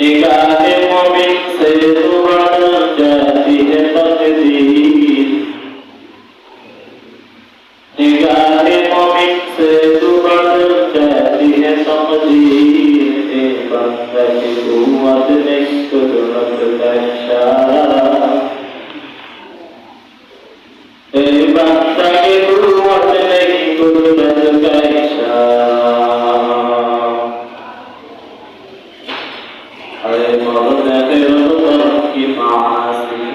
निगाह मोमिन से तू बन जाए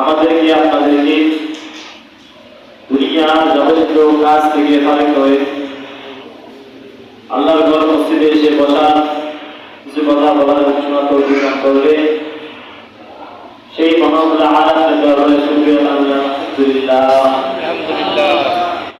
আমাদেরকে আপনাদেরকে দুনিয়ার যাবতীয় কাজ থেকে ফারেক হয়ে আল্লাহর ঘর মসজিদে এসে বসার কিছু কথা বলার ঘোষণা পরিবেশন করবে। সেই মনোবলা আলাদা সুপ্রিয় আলহামদুলিল্লাহ।